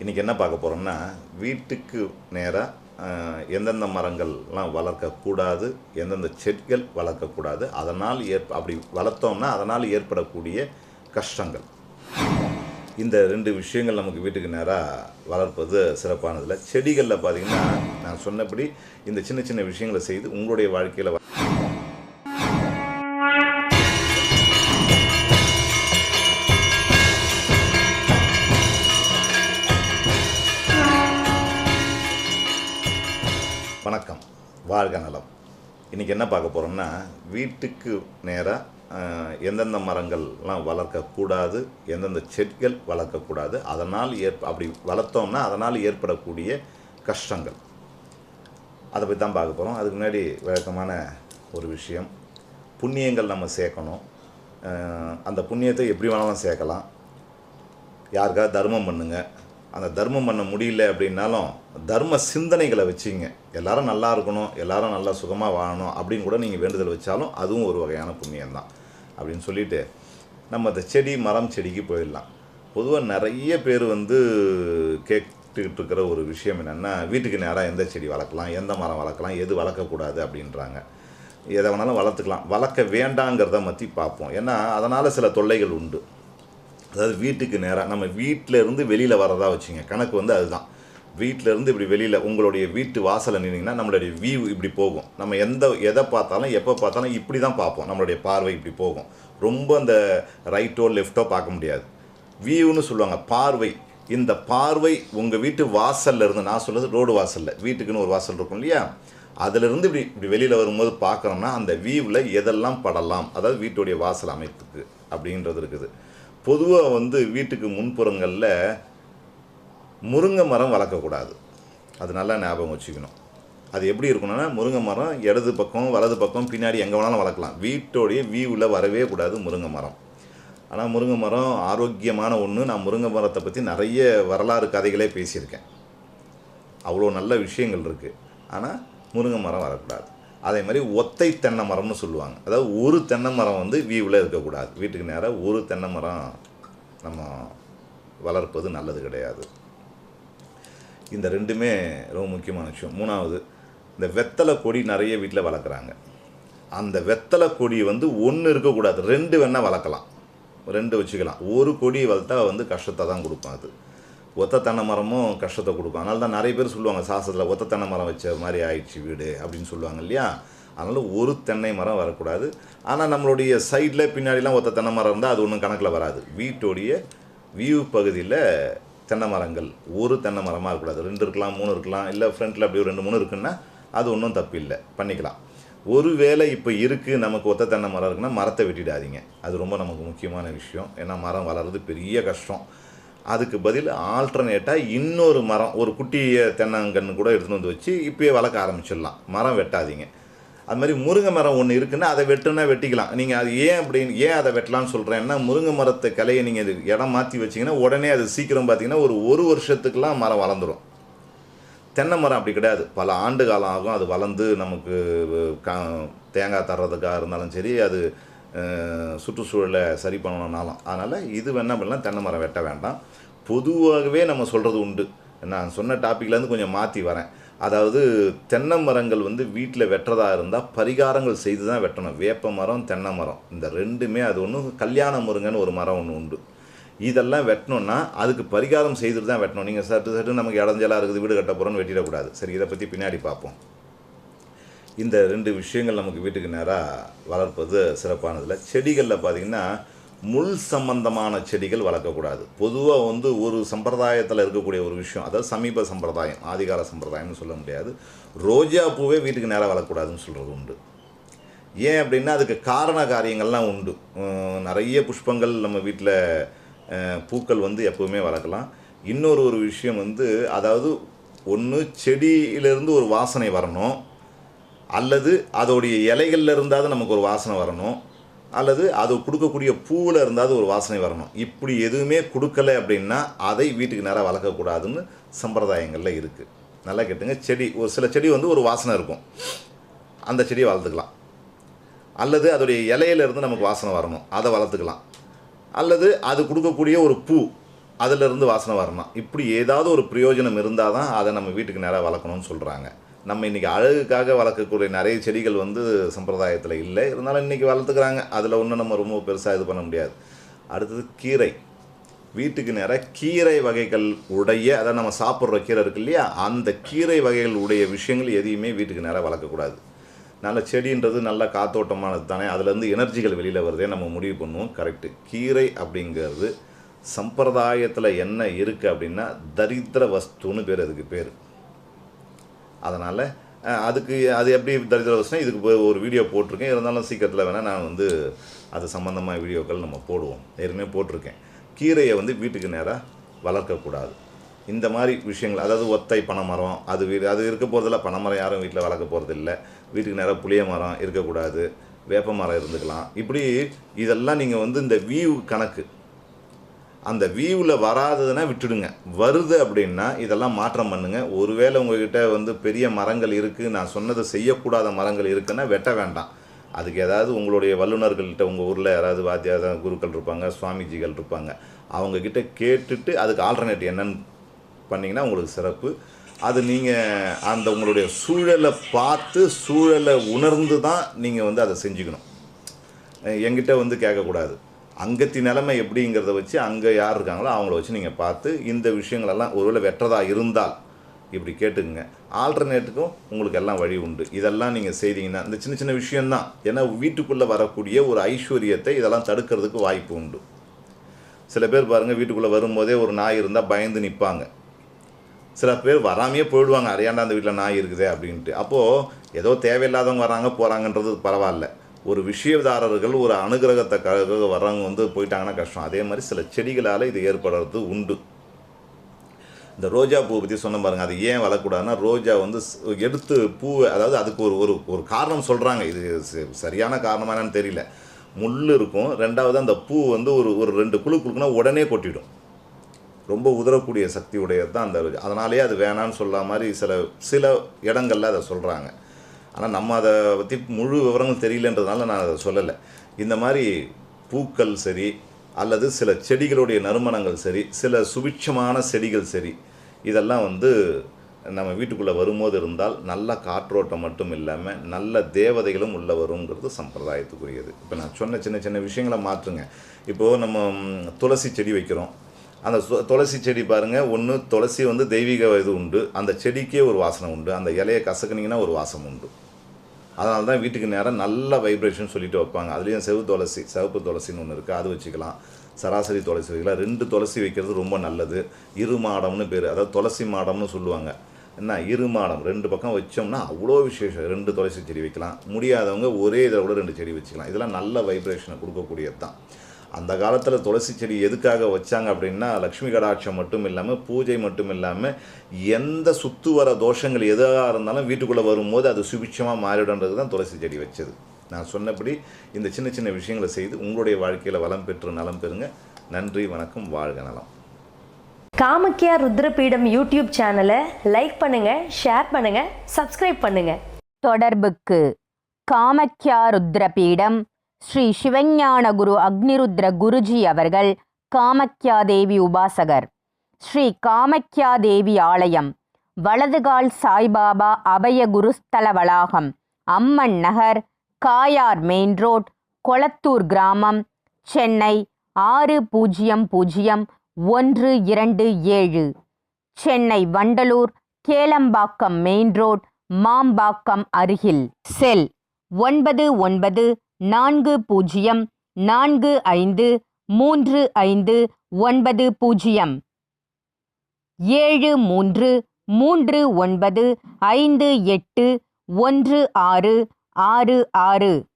இன்றைக்கி என்ன பார்க்க போகிறோம்னா வீட்டுக்கு நேராக எந்தெந்த மரங்கள்லாம் வளர்க்கக்கூடாது எந்தெந்த செடிகள் வளர்க்கக்கூடாது அதனால் ஏற் அப்படி வளர்த்தோம்னா அதனால் ஏற்படக்கூடிய கஷ்டங்கள். இந்த ரெண்டு விஷயங்கள் நமக்கு வீட்டுக்கு நேராக வளர்ப்பது சிறப்பானதில்லை. செடிகளில் பார்த்தீங்கன்னா நான் சொன்னபடி இந்த சின்ன சின்ன விஷயங்களை செய்து உங்களுடைய வாழ்க்கையில் வாழ்க நலம் இன்றைக்கி என்ன பார்க்க போகிறோம்னா வீட்டுக்கு நேராக எந்தெந்த மரங்கள்லாம் வளர்க்கக்கூடாது எந்தெந்த செடிகள் வளர்க்கக்கூடாது அதனால் ஏற்ப அப்படி வளர்த்தோம்னா அதனால் ஏற்படக்கூடிய கஷ்டங்கள். அதை பற்றி தான் பார்க்க போகிறோம் அதுக்கு முன்னாடி வழக்கமான ஒரு விஷயம். புண்ணியங்கள் நம்ம சேர்க்கணும். அந்த புண்ணியத்தை எப்படி வேணாலும் சேர்க்கலாம். யாருக்காவது தர்மம் பண்ணுங்கள் அந்த தர்மம் பண்ண முடியல அப்படின்னாலும் தர்ம சிந்தனைகளை வச்சுங்க. எல்லாரும் நல்லா இருக்கணும் எல்லாரும் நல்லா சுகமாக வாழணும் அப்படின்னு கூட நீங்கள் வேண்டுதல் வச்சாலும் அதுவும் ஒரு வகையான புண்ணியம்தான். அப்படின்னு சொல்லிட்டு நம்ம இந்த செடி மரம் செடிக்கு போயிடலாம். பொதுவாக நிறைய பேர் வந்து கேட்டுக்கிட்டு இருக்கிற ஒரு விஷயம் என்னென்னா வீட்டுக்கு நேராக எந்த செடி வளர்க்கலாம் எந்த மரம் வளர்க்கலாம் எது வளர்க்கக்கூடாது அப்படின்றாங்க. எதை வேணாலும் வளர்த்துக்கலாம். வளர்க்க வேண்டாங்கிறத பற்றி பார்ப்போம். ஏன்னா அதனால் சில தொல்லைகள் உண்டு. அதாவது வீட்டுக்கு நேராக நம்ம வீட்டில் இருந்து வெளியில் வரதா வச்சுங்க கணக்கு வந்து அதுதான். வீட்டில் இருந்து இப்படி வெளியில் உங்களுடைய வீட்டு வாசலில் நின்னிங்கன்னா நம்மளுடைய வியூ இப்படி போகும். நம்ம எந்த எதை பார்த்தாலும் எப்போ பார்த்தாலும் இப்படி தான் பார்ப்போம். நம்மளுடைய பார்வை இப்படி போகும். ரொம்ப அந்த ரைட்டோ லெஃப்ட்டோ பார்க்க முடியாது. வியூன்னு சொல்லுவாங்க. பார்வை. இந்த பார்வை உங்கள் வீட்டு வாசலில் இருந்து நான் சொல்கிறது ரோடு வாசலில் வீட்டுக்குன்னு ஒரு வாசல் இருக்கும் இல்லையா? அதிலிருந்து இப்படி இப்படி வெளியில் வரும்போது பார்க்குறோம்னா அந்த வியூவில் எதெல்லாம் படலாம்? அதாவது வீட்டுடைய வாசல் அமைப்புக்கு அப்படின்றது இருக்குது. பொதுவாக வந்து வீட்டுக்கு முன்புறங்களில் முருங்கை மரம் வளர்க்கக்கூடாது. அது நல்லா ஞாபகம் வச்சுக்கணும். அது எப்படி இருக்கணும்னா முருங்கை மரம் இடது பக்கம் வலது பக்கம் பின்னாடி எங்கே வேணாலும் வளர்க்கலாம். வீட்டோடைய வியூவில் வரவே கூடாது முருங்கை மரம். ஆனால் முருங்கை மரம் ஆரோக்கியமான ஒன்று நான் முருங்கை மரத்தை பற்றி நிறைய வரலாறு கதைகளே பேசியிருக்கேன். அவ்வளோ நல்ல விஷயங்கள் இருக்குது ஆனால் முருங்கை மரம் வரக்கூடாது அதே மாதிரி ஒத்தை தென்னை மரம்னு சொல்லுவாங்க. அதாவது ஒரு தென்னை மரம் வந்து வியூவில் இருக்கக்கூடாது. வீட்டுக்கு நேராக ஒரு தென்னை மரம் நம்ம வளர்ப்பது நல்லது கிடையாது. இந்த ரெண்டுமே ரொம்ப முக்கியமான விஷயம். மூணாவது இந்த வெத்தலை கொடி நிறைய வீட்டில் வளர்க்குறாங்க. அந்த வெத்தலை கொடி வந்து ஒன்று இருக்கக்கூடாது. ரெண்டு வேணால் வளர்க்கலாம். ரெண்டு வச்சுக்கலாம். ஒரு கொடி வளர்த்தா வந்து கஷ்டத்தை தான் கொடுக்கும் அது. ஒத்த தென்னை மரமும் கஷ்டத்தை கொடுக்கும். அதனால தான் நிறைய பேர் சொல்லுவாங்க சாசத்தில் ஒத்த தென்னை மரம் வச்ச மாதிரி ஆயிடுச்சு வீடு அப்படின்னு சொல்லுவாங்க இல்லையா? அதனால் ஒரு தென்னை மரம் வரக்கூடாது. ஆனால் நம்மளுடைய சைடில் பின்னாடிலாம் ஒத்த தென்னை மரம் இருந்தால் அது ஒன்றும் கணக்கில் வராது. வீட்டுடைய வியூ பகுதியில் தென்னை மரங்கள் ஒரு தென்னை மரமாக இருக்கக்கூடாது. ரெண்டு இருக்கலாம் மூணு இருக்கலாம் இல்லை ஃப்ரண்ட்டில் அப்படி ஒரு ரெண்டு மூணு இருக்குன்னா அது ஒன்றும் தப்பு இல்லை. பண்ணிக்கலாம். ஒருவேளை இப்போ இருக்குது நமக்கு ஒத்த தென்னை மரம் இருக்குன்னா மரத்தை வெட்டிடாதீங்க. அது ரொம்ப நமக்கு முக்கியமான விஷயம். ஏன்னா மரம் வளர்றது பெரிய கஷ்டம். அதுக்கு பதில் ஆல்டர்னேட்டாக இன்னொரு மரம் ஒரு குட்டிய தென்னங்கன்று கூட எடுத்துகிட்டு வந்து வச்சு இப்போயே வளர்க்க ஆரம்பிச்சிடலாம். மரம் வெட்டாதீங்க. அது மாதிரி முருங்கை மரம் ஒன்று இருக்குன்னா அதை வெட்டுனா வெட்டிக்கலாம். நீங்கள் அது ஏன் அப்படின்னு ஏன் அதை வெட்டலாம்னு சொல்கிறேன்னா முருங்கை மரத்தை கலையை நீங்கள் இடம் மாற்றி வச்சிங்கன்னா உடனே அது சீக்கிரம் பார்த்தீங்கன்னா ஒரு ஒரு வருஷத்துக்குலாம் மரம் வளர்ந்துடும் தென்னை மரம் அப்படி கிடையாது. பல ஆண்டு காலம் ஆகும். அது வளர்ந்து நமக்கு கா தேங்காய் தர்றதுக்காக இருந்தாலும் சரி அது சுற்றுச்சூழலை சரி பண்ணணும்னாலும் அதனால் இது வேணா பண்ணலாம் தென்னை மரம் வெட்ட வேண்டாம். பொதுவாகவே நம்ம சொல்கிறது உண்டு. நான் சொன்ன டாப்பிக்லேருந்து கொஞ்சம் மாற்றி வரேன். அதாவது தென்னை மரங்கள் வந்து வீட்டில் வெட்டுறதா இருந்தால் பரிகாரங்கள் செய்து தான் வெட்டணும். வேப்ப மரம் தென்னை மரம் இந்த ரெண்டுமே அது ஒன்று கல்யாண முருங்கன்னு ஒரு மரம் ஒன்று உண்டு. இதெல்லாம் வெட்டணும்னா அதுக்கு பரிகாரம் செய்துட்டு தான் வெட்டணும். நீங்கள் சட்டு சட்டு நமக்கு இடைஞ்சலாக இருக்குது வீடு கட்ட போகிறோன்னு வெட்டிடக்கூடாது. சரி இதை பற்றி பின்னாடி பார்ப்போம். இந்த ரெண்டு விஷயங்கள் நமக்கு வீட்டுக்கு நேராக வளர்ப்பது சிறப்பானதில்லை. செடிகளில் பார்த்தீங்கன்னா முள் சம்பந்தமான செடிகள் வளர்க்கக்கூடாது. பொதுவாக வந்து ஒரு சம்பிரதாயத்தில் இருக்கக்கூடிய ஒரு விஷயம் அதாவது சமீப சம்பிரதாயம் ஆதிகால சம்பிரதாயம்னு சொல்ல முடியாது. ரோஜா பூவே வீட்டுக்கு நேராக வளர்க்கக்கூடாதுன்னு சொல்கிறது உண்டு. ஏன் அப்படின்னா அதுக்கு காரண காரியங்கள்லாம் உண்டு. நிறைய புஷ்பங்கள் நம்ம வீட்டில் பூக்கள் வந்து எப்போவுமே வளர்க்கலாம். இன்னொரு ஒரு விஷயம் வந்து அதாவது ஒன்று செடியிலேருந்து ஒரு வாசனை வரணும். அல்லது அதோடைய இலைகள்ல இருந்தாவது நமக்கு ஒரு வாசனை வரணும். அல்லது அது கொடுக்கக்கூடிய பூவில் இருந்தாவது ஒரு வாசனை வரணும். இப்படி எதுவுமே கொடுக்கல அப்படின்னா அதை வீட்டுக்கு நேராக வளர்க்கக்கூடாதுன்னு சம்பிரதாயங்களில் இருக்குது நல்லா கேட்டுங்க. செடி ஒரு சில செடி வந்து ஒரு வாசனை இருக்கும். அந்த செடியை வளர்த்துக்கலாம். அல்லது அதோடைய இலையில இருந்து நமக்கு வாசனை வரணும். அதை வளர்த்துக்கலாம். அல்லது அது கொடுக்கக்கூடிய ஒரு பூ அதிலிருந்து வாசனை வரணும். இப்படி ஏதாவது ஒரு பிரயோஜனம் இருந்தால் தான் அதை நம்ம வீட்டுக்கு நேராக வளர்க்கணும்னு சொல்கிறாங்க நம்ம இன்றைக்கி அழகுக்காக வளர்க்கக்கூடிய நிறைய செடிகள் வந்து சம்பிரதாயத்தில் இல்லை. இருந்தாலும் இன்றைக்கி வளர்த்துக்கிறாங்க. அதில் ஒன்றும் நம்ம ரொம்ப பெருசாக இது பண்ண முடியாது. அடுத்தது கீரை. வீட்டுக்கு நேராக கீரை வகைகள் உடைய அதாவது நம்ம சாப்பிட்ற கீரை இருக்கு இல்லையா? அந்த கீரை வகைகள் உடைய விஷயங்கள் எதையுமே வீட்டுக்கு நேராக வளர்க்கக்கூடாது. நல்ல செடின்றது நல்ல காத்தோட்டமானது தானே. அதுலேருந்து எனர்ஜிகள் வெளியில் வருதே நம்ம முடிவு பண்ணுவோம். கரெக்டு. கீரை அப்படிங்கிறது சம்பிரதாயத்தில் என்ன இருக்குது அப்படின்னா தரித்திர வஸ்துன்னு பேர் அதுக்கு பேர். அதனால் அதுக்கு அது எப்படி தரித்திர வஸ்துனா இதுக்கு ஒரு வீடியோ போட்டிருக்கேன். இருந்தாலும் சீக்கிரத்தில் வேணால் நான் வந்து அது சம்மந்தமாக வீடியோக்கள் நம்ம போடுவோம். ஏற்கனவே போட்டிருக்கேன். கீரையை வந்து வீட்டுக்கு நேராக வளர்க்கக்கூடாது. இந்த மாதிரி விஷயங்கள் அதாவது ஒத்தை பனைமரம் அது வீடு அது இருக்க போகிறதில்ல பனைமரம் யாரும் வீட்டில் வளர்க்க போகிறது இல்லை வீட்டுக்கு நேராக புளிய மரம் இருக்கக்கூடாது. வேப்ப மரம் இருந்துக்கலாம். இப்படி இதெல்லாம் நீங்கள் வந்து இந்த வியூ கணக்கு அந்த வியூவில் வராததுன்னா விட்டுடுங்க. வருது அப்படின்னா இதெல்லாம் மாற்றம் பண்ணுங்கள் ஒருவேளை உங்ககிட்ட வந்து பெரிய மரங்கள் இருக்குது நான் சொன்னது செய்யக்கூடாத மரங்கள் இருக்குன்னா வெட்ட வேண்டாம். அதுக்கு ஏதாவது உங்களுடைய வல்லுநர்கள்கிட்ட உங்கள் ஊரில் யாராவது வாத்தியார் குருக்கள் இருப்பாங்க சுவாமிஜிகள் இருப்பாங்க அவங்கக்கிட்ட கேட்டுட்டு அதுக்கு ஆல்டர்னேட் என்னன்னு பண்ணிங்கன்னா உங்களுக்கு சிறப்பு. அது நீங்கள் அந்த உங்களுடைய சூழலை பார்த்து சூழலை உணர்ந்து தான் நீங்கள் வந்து அதை செஞ்சுக்கணும். எங்கிட்ட வந்து கேட்கக்கூடாது. அங்கத்தி நிலைமை எப்படிங்கிறத வச்சு அங்கே யார் இருக்காங்களோ அவங்கள வச்சு நீங்கள் பார்த்து இந்த விஷயங்களெல்லாம் ஒருவேளை வெற்றதாக இருந்தால் இப்படி கேட்டுக்குங்க. ஆல்டர்னேட்டுக்கும் உங்களுக்கு எல்லாம் வழி உண்டு. இதெல்லாம் நீங்கள் செய்தீங்கன்னா இந்த சின்ன சின்ன விஷயம்தான். ஏன்னா வீட்டுக்குள்ளே வரக்கூடிய ஒரு ஐஸ்வர்யத்தை இதெல்லாம் தடுக்கிறதுக்கு வாய்ப்பு உண்டு. சில பேர் பாருங்கள் வீட்டுக்குள்ளே வரும்போதே ஒரு நாய் இருந்தால் பயந்து நிற்பாங்க சில பேர் வராமையே போயிடுவாங்க. அறியாண்டா அந்த வீட்டில் நாய் இருக்குதே அப்படின்ட்டு. அப்போது ஏதோ தேவையில்லாதவங்க வராங்க போகிறாங்கன்றது பரவாயில்ல. ஒரு விஷயதாரர்கள் ஒரு அனுகிரகத்தை வர்றவங்க வந்து போயிட்டாங்கன்னா கஷ்டம். அதே மாதிரி சில செடிகளால் இது ஏற்படுறது உண்டு. இந்த ரோஜா பூ பற்றி சொன்ன பாருங்கள் அது ஏன் வளரக்கூடாதுன்னா ரோஜா வந்து எடுத்து பூவை அதாவது அதுக்கு ஒரு ஒரு ஒரு காரணம் சொல்கிறாங்க இது ச- சரியான காரணமா தெரியல. முள் இருக்கும் ரெண்டாவது அந்த பூ வந்து ஒரு ஒரு ரெண்டு குழு குழுக்குனா உடனே கொட்டிடும். ரொம்ப உதறக்கூடிய சக்தி உடையது தான் அந்த அதனாலேயே அது வேணான்னு சொல்ல மாதிரி சில சில இடங்களில் அதை சொல்கிறாங்க ஆனால் நம்ம அதை பற்றி முழு விவரங்கள் தெரியலன்றதுனால நான் அதை சொல்லலை. இந்த மாதிரி பூக்கள் சரி அல்லது சில செடிகளுடைய நறுமணங்கள் சரி சில சுபிட்சமான செடிகள் சரி இதெல்லாம் வந்து நம்ம வீட்டுக்குள்ளே வரும்போது இருந்தால் நல்ல காற்றோட்டம் மட்டும் இல்லாமல் நல்ல தேவதைகளும் உள்ளே வருங்கிறது சம்பிரதாயத்துக்குரியது. இப்போ நான் சொன்ன சின்ன சின்ன விஷயங்களை மாற்றுங்க. இப்போது நம்ம துளசி செடி வைக்கிறோம். அந்த சு- துளசி செடி பாருங்கள் ஒன்று துளசி வந்து தெய்வீக இது உண்டு. அந்த செடிக்கே ஒரு வாசனை உண்டு. அந்த இலையை கசக்குனிங்கன்னா ஒரு வாசம் உண்டு. அதனால தான் வீட்டுக்கு நேரம் நல்ல வைப்ரேஷன் சொல்லிட்டு வைப்பாங்க. அதுலேயும் செவு துளசி சிவப்பு துளசின்னு ஒன்று இருக்குது அது வச்சுக்கலாம். சராசரி துளசி வைக்கலாம். ரெண்டு துளசி வைக்கிறது ரொம்ப நல்லது. இரு மாடம்னு பேர். அதாவது துளசி மாடம்னு சொல்லுவாங்க. என்ன? இரு மாடம். ரெண்டு பக்கம் வச்சோம்னா அவ்வளோ விசேஷம். ரெண்டு துளசி செடி வைக்கலாம். முடியாதவங்க ஒரே இதில் கூட ரெண்டு செடி வச்சுக்கலாம். இதெல்லாம் நல்ல வைப்ரேஷனை கொடுக்கக்கூடியது தான் அந்த காலத்தில் துளசி செடி எதுக்காக வச்சாங்க அப்படின்னா லக்ஷ்மி கடாட்சம் மட்டும் இல்லாமல் பூஜை மட்டும் இல்லாமல் எந்த சுத்து வர தோஷங்கள் எதாக இருந்தாலும் வீட்டுக்குள்ளே வரும்போது அது சுபிட்சமாக மாறிடுன்றது தான் துளசி செடி வச்சது. நான் சொன்னபடி இந்த சின்ன சின்ன விஷயங்களை செய்து உங்களுடைய வாழ்க்கையில் வளம் பெற்று நலம் பெறுங்க. நன்றி வணக்கம் வாழ்க நலம். காமக்கியா ருத்ரபீடம் யூடியூப் சேனலை லைக் பண்ணுங்க ஷேர் பண்ணுங்க சப்ஸ்கிரைப் பண்ணுங்க. தொடர்புக்கு காமக்யா ருத்ரபீடம் ஸ்ரீ சிவஞான குரு அக்னிருத்ர குருஜி அவர்கள் காமக்யாதேவி உபாசகர். ஸ்ரீ காமக்யாதேவி ஆலயம் வலதுகால் சாய்பாபா அபய குருஸ்தல வளாகம் அம்மன் நகர் காயார் மெயின் ரோட் கொளத்தூர் கிராமம் சென்னை ஆறு பூஜ்ஜியம் பூஜ்ஜியம் ஒன்று இரண்டு ஏழு. சென்னை வண்டலூர் கேளம்பாக்கம் மெயின் ரோட் மாம்பாக்கம் அருகில். செல் ஒன்பது ஒன்பது நான்கு பூஜ்ஜியம் நான்கு ஐந்து மூன்று ஐந்து ஒன்பது பூஜ்ஜியம். ஏழு மூன்று மூன்று ஒன்பது ஐந்து எட்டு ஒன்று ஆறு ஆறு ஆறு.